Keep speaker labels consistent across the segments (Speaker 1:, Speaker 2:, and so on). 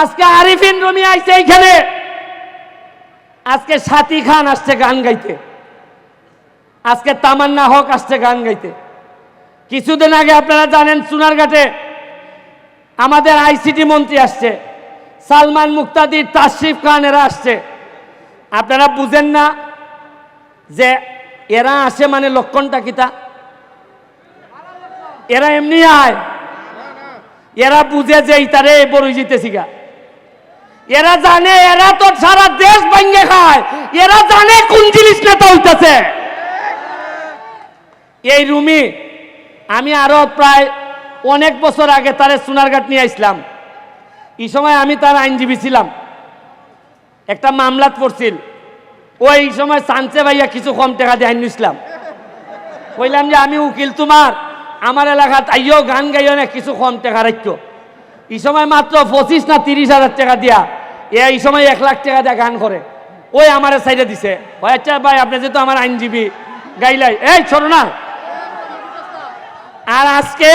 Speaker 1: আজকে আরিফিন রমি আইছে এইখানে। আজকে সাথী খান আসছে গান গাইতে। আজকে তামান্না হক আসছে গান গাইতে। কিছুদিন আগে আপনারা জানেন সোনারঘাটে আমাদের আইসিটি মন্ত্রী আসছে। সালমান মুক্তাদির তাশরিফ খান এরা আসছে। আপনারা বুঝেন না যে এরা আসে মানে লক্ষণটা কিতা এরা এমনি আয়। এরা বুঝে যে ইতারে বড় জিতেছি গা। এরা জানে, এরা তো সারা দেশ ভাঙ্গে খায়। এরা জানে কোন জিনিস নেতা হইতেছে। এই রুমি, আমি আরও প্রায় অনেক বছর আগে তারে সোনারঘাট নিয়ে আসলাম। এই সময় আমি তার আইনজীবী ছিলাম। একটা মামলাত পড়ছিল। ওই সময় সানসে ভাইয়া কিছু কম টাকা দিয়ে আইন ইসলাম কইলাম যে, আমি উকিল তোমার। আমার এলাকাত আইও গান গাইও না, কিছু কম টাকা রাখতো এই সময় মাত্র পঁচিশ না তিরিশ হাজার টাকা দিয়া এ এই সময় এক লাখ টাকা দিয়া গান করে। ওই আমার সাইডে দিছে। ওই আচ্ছা ভাই, আপনি যেহেতু আমার আইনজীবী, গাইলাই। এই ছোট না। আর আজকে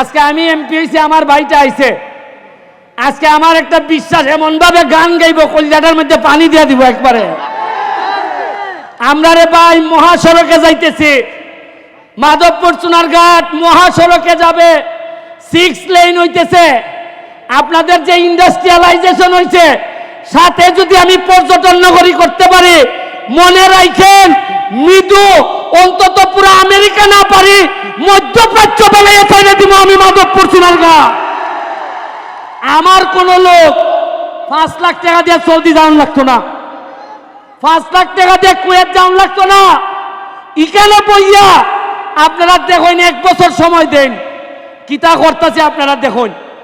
Speaker 1: আজকে আমি এমপি হয়েছি আমার ভাইটা আইছে। আজকে আমার একটা বিশ্বাস এমন ভাবে গান গাইব, কলজাটার মধ্যে পানি দিয়ে দিব একবারে। আমরা রে ভাই, মহাসড়কে যাইতেছি। মাধবপুর সোনারঘাট মহাসড়কে যাবে। সিক্স লেন হইতেছে। আপনাদের যে ইন্ডাস্ট্রিয়ালাইজেশন হয়েছে সাথে যদি আমি পর্যটন নগরী করতে পারি, মনে রাখেন মৃদু, অন্তত পুরো আমেরিকা না পারি, মধ্যপ্রাচ্য বলে ছেড়ে দিব আমি মাধবপুর সোনারঘাট আমার কোন লোক পাঁচ লাখ টাকা দিয়ে সৌদি যাওয়ান লাগতো না। পাঁচ লাখ টাকা দিয়ে কুয়েত যাওয়ান লাগতো না। ইখানে বইয়া আপনারা দেখুন, এক বছর সময় দেন। কিতা করতেছে আপনারা দেখুন।